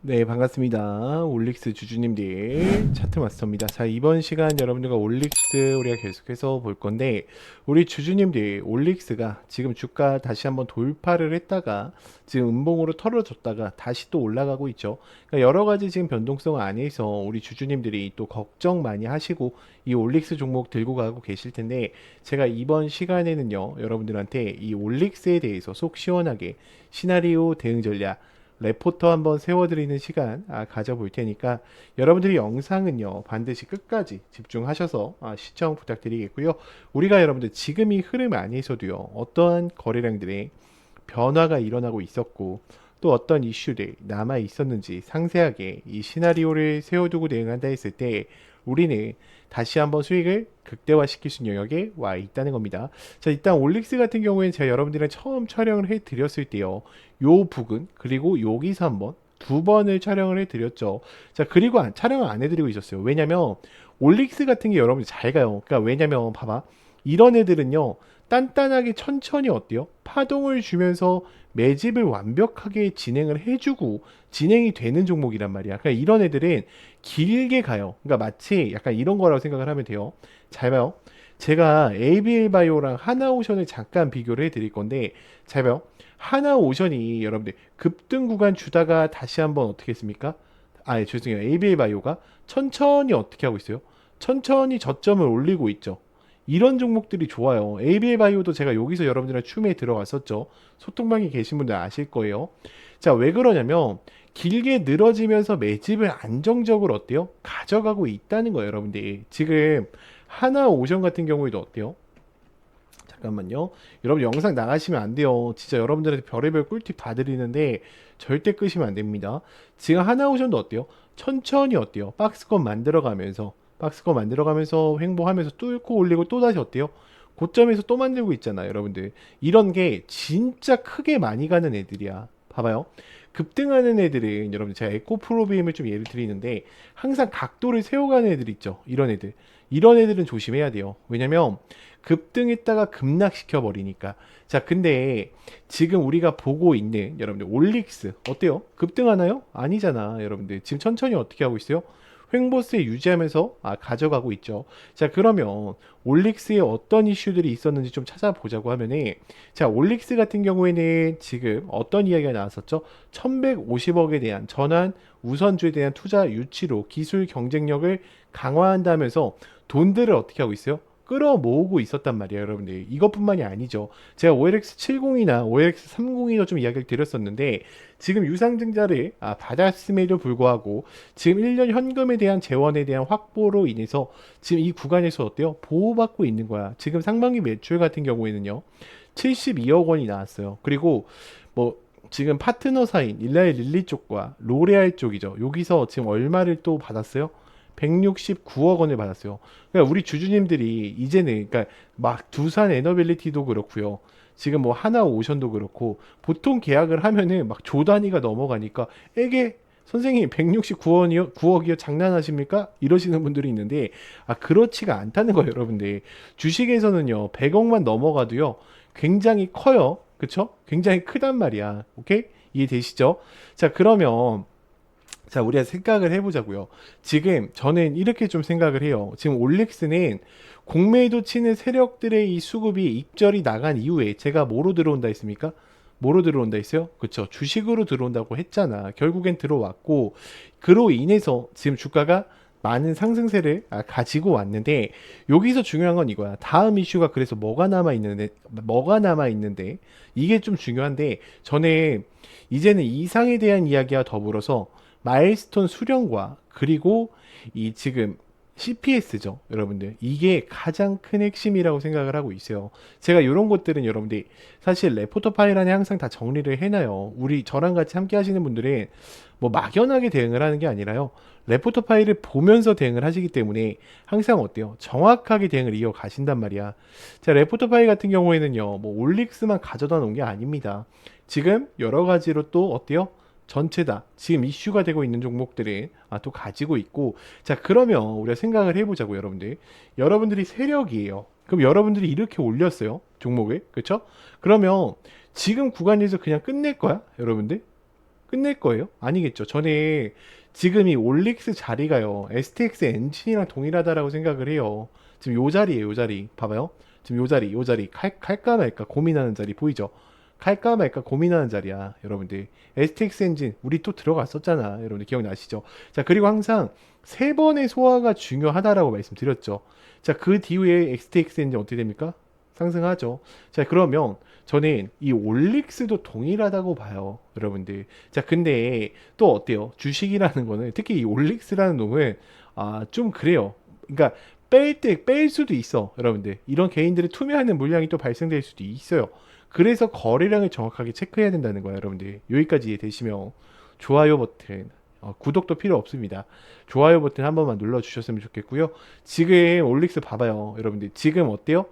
네, 반갑습니다. 올릭스 주주님들 차트 마스터입니다. 자, 이번 시간 여러분들과 올릭스 우리가 계속해서 볼 건데 우리 주주님들 올릭스가 지금 주가 다시 한번 돌파를 했다가 지금 음봉으로 털어졌다가 다시 또 올라가고 있죠. 그러니까 여러 가지 지금 변동성 안에서 우리 주주님들이 또 걱정 많이 하시고 이 올릭스 종목 들고 가고 계실 텐데 제가 이번 시간에는요, 여러분들한테 이 올릭스에 대해서 속 시원하게 시나리오 대응 전략 레포터 한번 세워드리는 시간 아, 가져볼 테니까 여러분들이 영상은요 반드시 끝까지 집중하셔서 아, 시청 부탁드리겠고요. 우리가 여러분들 지금 이 흐름 안에서도요 어떠한 거래량들의 변화가 일어나고 있었고 또 어떤 이슈들 남아 있었는지 상세하게 이 시나리오를 세워두고 대응한다 했을 때 우리는 다시 한번 수익을 극대화시킬 수 있는 영역에 와 있다는 겁니다. 자, 일단 올릭스 같은 경우에는 제가 여러분들이랑 처음 촬영을 해 드렸을 때요. 요 부근 그리고 여기서 한번 두 번을 촬영을 해 드렸죠. 자, 그리고 안, 촬영을 안 해드리고 있었어요. 왜냐면 올릭스 같은 게 여러분들 잘 가요. 그러니까 왜냐면 봐봐. 이런 애들은요. 단단하게 천천히 어때요? 파동을 주면서 매집을 완벽하게 진행을 해주고 진행이 되는 종목이란 말이야. 그러니까 이런 애들은 길게 가요. 그러니까 마치 약간 이런 거라고 생각을 하면 돼요. 잘 봐요. 제가 ABL 바이오랑 하나오션을 잠깐 비교를 해 드릴 건데 잘 봐요. 하나오션이 여러분들 급등 구간 주다가 다시 한번 어떻게 했습니까? 아, 예, 죄송해요. ABL 바이오가 천천히 어떻게 하고 있어요? 천천히 저점을 올리고 있죠. 이런 종목들이 좋아요. ABL 바이오도 제가 여기서 여러분들이랑 춤에 들어갔었죠. 소통방에 계신 분들 아실 거예요. 자, 왜 그러냐면 길게 늘어지면서 매집을 안정적으로 어때요? 가져가고 있다는 거예요, 여러분들. 지금 하나 오션 같은 경우에도 어때요? 잠깐만요. 여러분 영상 나가시면 안 돼요. 진짜 여러분들한테 별의별 꿀팁 다 드리는데 절대 끄시면 안 됩니다. 지금 하나 오션도 어때요? 천천히 어때요? 박스권 만들어가면서 박스권 만들어가면서 횡보하면서 뚫고 올리고 또 다시 어때요? 고점에서 또 만들고 있잖아요, 여러분들. 이런 게 진짜 크게 많이 가는 애들이야. 봐봐요. 급등하는 애들은 여러분 제가 에코프로비임을 좀 예를 드리는데 항상 각도를 세워가는 애들 있죠. 이런 애들. 이런 애들은 조심해야 돼요. 왜냐면 급등했다가 급락시켜 버리니까. 자, 근데 지금 우리가 보고 있는 여러분들 올릭스 어때요? 급등하나요? 아니잖아, 여러분들. 지금 천천히 어떻게 하고 있어요? 횡보세 유지하면서 아, 가져가고 있죠. 자, 그러면 올릭스에 어떤 이슈들이 있었는지 좀 찾아보자고 하면은 자, 올릭스 같은 경우에는 지금 어떤 이야기가 나왔었죠? 1150억에 대한 전환 우선주에 대한 투자 유치로 기술 경쟁력을 강화한다면서 돈들을 어떻게 하고 있어요? 끌어모으고 있었단 말이에요, 여러분들. 이것뿐만이 아니죠. 제가 OLX70이나 OLX30도 좀 이야기를 드렸었는데 지금 유상증자를 아, 받았음에도 불구하고 지금 1년 현금에 대한 재원에 대한 확보로 인해서 지금 이 구간에서 어때요? 보호받고 있는 거야. 지금 상반기 매출 같은 경우에는요. 72억 원이 나왔어요. 그리고 뭐 지금 파트너 사인 일라의 릴리 쪽과 로레알 쪽이죠. 여기서 지금 얼마를 또 받았어요? 169억 원을 받았어요. 그러니까 우리 주주님들이 이제는 그러니까 막 두산 에너빌리티도 그렇고요. 지금 뭐 하나 오션도 그렇고 보통 계약을 하면은 막 조 단위가 넘어가니까 에게 선생님 169원이요 9억이요 장난하십니까? 이러시는 분들이 있는데 아 그렇지가 않다는 거예요, 여러분들. 주식에서는요 100억만 넘어가도요 굉장히 커요. 그쵸? 굉장히 크단 말이야. 오케이? 이해되시죠? 자, 그러면 자, 우리가 생각을 해보자고요. 지금 저는 이렇게 좀 생각을 해요. 지금 올릭스는 공매도 치는 세력들의 이 수급이 입절이 나간 이후에 제가 뭐로 들어온다 했습니까? 뭐로 들어온다 했어요? 그쵸. 주식으로 들어온다고 했잖아. 결국엔 들어왔고, 그로 인해서 지금 주가가 많은 상승세를 아, 가지고 왔는데, 여기서 중요한 건 이거야. 다음 이슈가 그래서 뭐가 남아 있는데, 뭐가 남아 있는데, 이게 좀 중요한데, 전에 이제는 이상에 대한 이야기와 더불어서 마일스톤 수령과 그리고 이 지금 CPS죠, 여러분들. 이게 가장 큰 핵심이라고 생각을 하고 있어요. 제가 이런 것들은 여러분들 사실 레포터 파일 안에 항상 다 정리를 해놔요. 우리 저랑 같이 함께 하시는 분들은 뭐 막연하게 대응을 하는 게 아니라요. 레포터 파일을 보면서 대응을 하시기 때문에 항상 어때요? 정확하게 대응을 이어가신단 말이야. 자, 레포터 파일 같은 경우에는요, 뭐 올릭스만 가져다 놓은 게 아닙니다. 지금 여러 가지로 또 어때요? 전체 다. 지금 이슈가 되고 있는 종목들을 아, 또 가지고 있고 자 그러면 우리가 생각을 해보자고 여러분들 여러분들이 세력이에요. 그럼 여러분들이 이렇게 올렸어요 종목을 그렇죠? 그러면 지금 구간에서 그냥 끝낼 거야 여러분들? 끝낼 거예요? 아니겠죠. 전에 지금 이 올릭스 자리가요. STX 엔진이랑 동일하다라고 생각을 해요. 지금 요 자리에요, 요 자리. 봐봐요. 지금 요 자리, 요 자리. 칼, 칼까 말까 고민하는 자리 보이죠? 칼까 말까 고민하는 자리야, 여러분들. STX 엔진 우리 또 들어갔었잖아, 여러분들 기억나시죠? 자 그리고 항상 세 번의 소화가 중요하다라고 말씀드렸죠. 자 그 뒤에 STX 엔진 어떻게 됩니까? 상승하죠. 자 그러면 저는 이 올릭스도 동일하다고 봐요, 여러분들. 자 근데 또 어때요? 주식이라는 거는 특히 이 올릭스라는 놈은 아 좀 그래요. 그러니까 뺄 때 뺄 수도 있어, 여러분들. 이런 개인들이 투매하는 물량이 또 발생될 수도 있어요. 그래서 거래량을 정확하게 체크해야 된다는 거예요, 여러분들. 여기까지 이해되시면 좋아요 버튼, 어, 구독도 필요 없습니다. 좋아요 버튼 한 번만 눌러 주셨으면 좋겠고요. 지금 올릭스 봐봐요, 여러분들. 지금 어때요?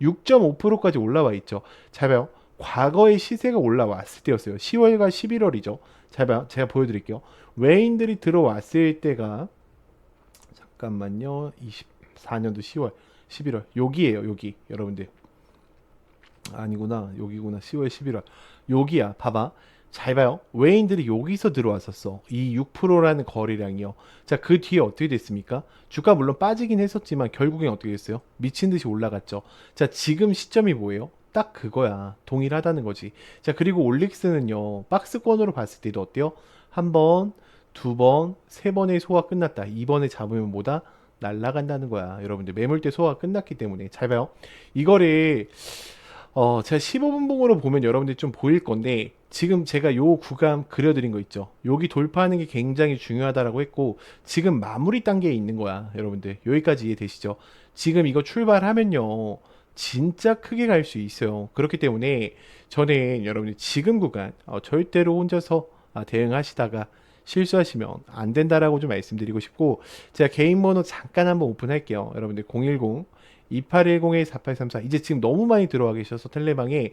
6.5%까지 올라와 있죠. 잘 봐요. 과거의 시세가 올라왔을 때였어요. 10월과 11월이죠. 잘 봐요. 제가 보여드릴게요. 외인들이 들어왔을 때가 잠깐만요. 24년도 10월, 11월 여기에요. 여기 여러분들. 아니구나. 여기구나. 10월, 11월. 여기야. 봐봐. 잘 봐요. 외인들이 여기서 들어왔었어. 이 6%라는 거래량이요. 자, 그 뒤에 어떻게 됐습니까? 주가 물론 빠지긴 했었지만 결국엔 어떻게 됐어요? 미친 듯이 올라갔죠. 자, 지금 시점이 뭐예요? 딱 그거야. 동일하다는 거지. 자, 그리고 올릭스는요. 박스권으로 봤을 때도 어때요? 한 번, 두 번, 세 번의 소화 끝났다. 이번에 잡으면 뭐다? 날라간다는 거야. 여러분들 매물대 소화가 끝났기 때문에 잘 봐요. 이거를 어, 제가 15분봉으로 보면 여러분들이 좀 보일 건데 지금 제가 요 구간 그려드린 거 있죠. 여기 돌파하는 게 굉장히 중요하다라고 했고 지금 마무리 단계에 있는 거야. 여러분들 여기까지 이해되시죠? 지금 이거 출발하면요. 진짜 크게 갈 수 있어요. 그렇기 때문에 저는 여러분들 지금 구간 어, 절대로 혼자서 아, 대응하시다가 실수하시면 안 된다라고 좀 말씀드리고 싶고 제가 개인 번호 잠깐 한번 오픈할게요. 여러분들 010 2810-4834 이제 지금 너무 많이 들어와 계셔서 텔레방에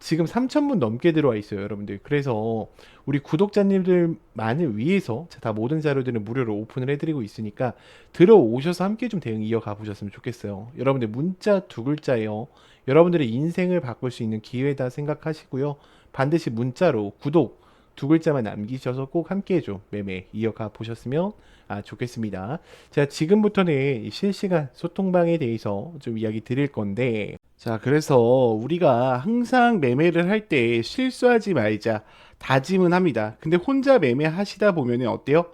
지금 3,000분 넘게 들어와 있어요, 여러분들. 그래서 우리 구독자님들만을 위해서 다 모든 자료들을 무료로 오픈을 해드리고 있으니까 들어오셔서 함께 좀 대응 이어가 보셨으면 좋겠어요. 여러분들 문자 두 글자예요. 여러분들의 인생을 바꿀 수 있는 기회다 생각하시고요. 반드시 문자로 구독 두 글자만 남기셔서 꼭 함께 좀 매매 이어가 보셨으면 아, 좋겠습니다. 자, 지금부터는 이 실시간 소통방에 대해서 좀 이야기 드릴 건데, 자, 그래서 우리가 항상 매매를 할 때 실수하지 말자 다짐은 합니다. 근데 혼자 매매하시다 보면은 어때요?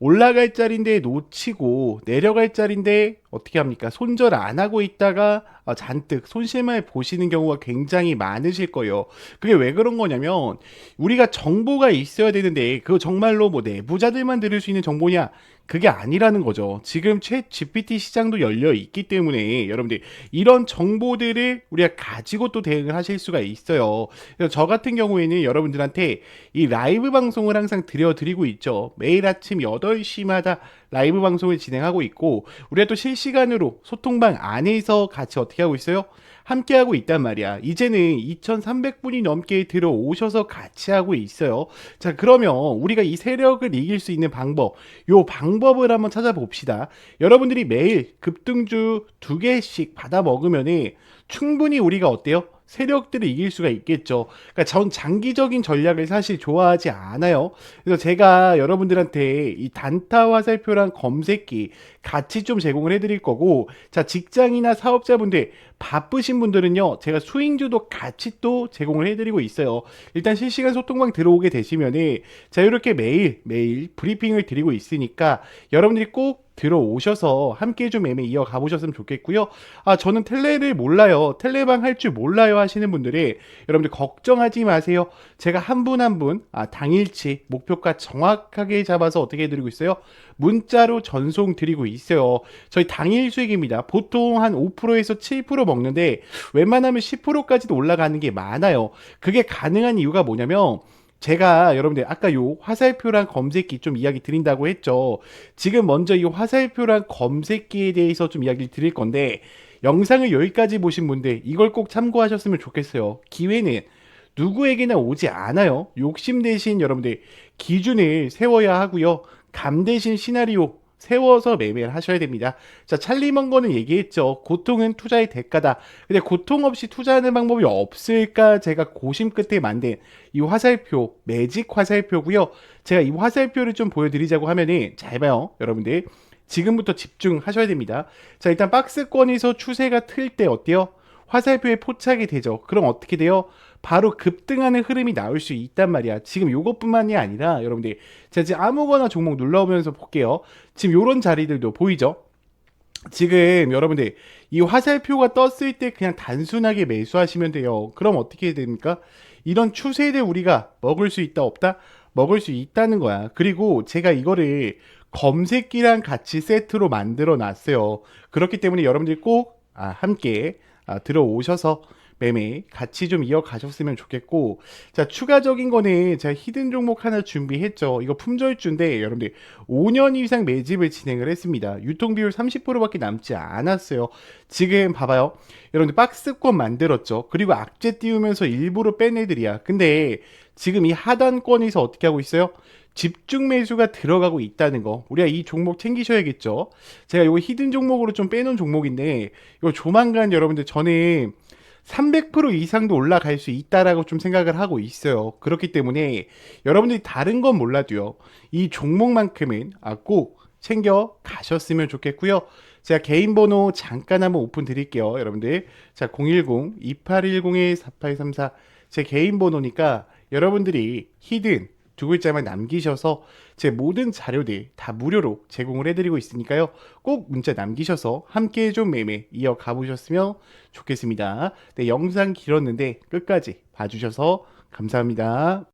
올라갈 자리인데 놓치고 내려갈 자리인데 어떻게 합니까? 손절 안 하고 있다가 어, 잔뜩 손실만 보시는 경우가 굉장히 많으실 거예요. 그게 왜 그런 거냐면 우리가 정보가 있어야 되는데 그거 정말로 뭐 내부자들만 들을 수 있는 정보냐? 그게 아니라는 거죠. 지금 최 GPT 시장도 열려 있기 때문에 여러분들 이런 정보들을 우리가 가지고 또 대응을 하실 수가 있어요. 그래서 저 같은 경우에는 여러분들한테 이 라이브 방송을 항상 들려드리고 있죠. 매일 아침 8시마다 라이브 방송을 진행하고 있고 우리가 또 실시간으로 소통방 안에서 같이 어떻게 하고 있어요? 함께 하고 있단 말이야. 이제는 2,300분이 넘게 들어오셔서 같이 하고 있어요. 자, 그러면 우리가 이 세력을 이길 수 있는 방법, 요 방법을 한번 찾아봅시다. 여러분들이 매일 급등주 두 개씩 받아 먹으면은 충분히 우리가 어때요? 세력들을 이길 수가 있겠죠. 그러니까 전 장기적인 전략을 사실 좋아하지 않아요. 그래서 제가 여러분들한테 이 단타 화살표랑 검색기 같이 좀 제공을 해드릴 거고, 자 직장이나 사업자분들 바쁘신 분들은요, 제가 수익주도 같이 또 제공을 해드리고 있어요. 일단 실시간 소통방 들어오게 되시면은 자 이렇게 매일 매일 브리핑을 드리고 있으니까 여러분들이 꼭 들어오셔서 함께 좀 매매 이어가 보셨으면 좋겠고요. 아, 저는 텔레를 몰라요. 텔레방 할 줄 몰라요 하시는 분들이 여러분들 걱정하지 마세요. 제가 한 분한분 아, 당일치 목표가 정확하게 잡아서 어떻게 해드리고 있어요? 문자로 전송 드리고 있어요. 저희 당일 수익입니다. 보통 한 5%에서 7% 먹는데 웬만하면 10%까지도 올라가는 게 많아요. 그게 가능한 이유가 뭐냐면 제가 여러분들 아까 요 화살표랑 검색기 좀 이야기 드린다고 했죠. 지금 먼저 이 화살표랑 검색기에 대해서 좀 이야기를 드릴 건데 영상을 여기까지 보신 분들 이걸 꼭 참고하셨으면 좋겠어요. 기회는 누구에게나 오지 않아요. 욕심 대신 여러분들 기준을 세워야 하고요. 감 대신 시나리오 세워서 매매를 하셔야 됩니다. 자, 찰리 먼 거는 얘기했죠. 고통은 투자의 대가다. 근데 고통 없이 투자하는 방법이 없을까? 제가 고심 끝에 만든 이 화살표, 매직 화살표고요. 제가 이 화살표를 좀 보여드리자고 하면은 잘 봐요, 여러분들. 지금부터 집중하셔야 됩니다. 자, 일단 박스권에서 추세가 틀 때 어때요? 화살표에 포착이 되죠. 그럼 어떻게 돼요? 바로 급등하는 흐름이 나올 수 있단 말이야. 지금 요것뿐만이 아니라 여러분들 제가 지금 아무거나 종목 눌러보면서 볼게요. 지금 요런 자리들도 보이죠? 지금 여러분들 이 화살표가 떴을 때 그냥 단순하게 매수하시면 돼요. 그럼 어떻게 됩니까? 이런 추세를 우리가 먹을 수 있다 없다? 먹을 수 있다는 거야. 그리고 제가 이거를 검색기랑 같이 세트로 만들어 놨어요. 그렇기 때문에 여러분들 꼭 아, 함께 아, 들어오셔서 매매 같이 좀 이어가셨으면 좋겠고 자 추가적인 거는 제가 히든 종목 하나 준비했죠. 이거 품절주인데 여러분들 5년 이상 매집을 진행을 했습니다. 유통 비율 30%밖에 남지 않았어요. 지금 봐봐요. 여러분들 박스권 만들었죠. 그리고 악재 띄우면서 일부러 뺀 애들이야. 근데 지금 이 하단권에서 어떻게 하고 있어요? 집중 매수가 들어가고 있다는 거. 우리가 이 종목 챙기셔야겠죠. 제가 이거 히든 종목으로 좀 빼놓은 종목인데 이거 조만간 여러분들 저는 300% 이상도 올라갈 수 있다라고 좀 생각을 하고 있어요. 그렇기 때문에 여러분들이 다른 건 몰라도요. 이 종목만큼은 아, 꼭 챙겨 가셨으면 좋겠고요. 제가 개인 번호 잠깐 한번 오픈 드릴게요. 여러분들. 자, 010-2810-4834. 제 개인 번호니까 여러분들이 히든 두 글자만 남기셔서 제 모든 자료들 다 무료로 제공을 해드리고 있으니까요. 꼭 문자 남기셔서 함께 좀 매매 이어가 보셨으면 좋겠습니다. 네, 영상 길었는데 끝까지 봐주셔서 감사합니다.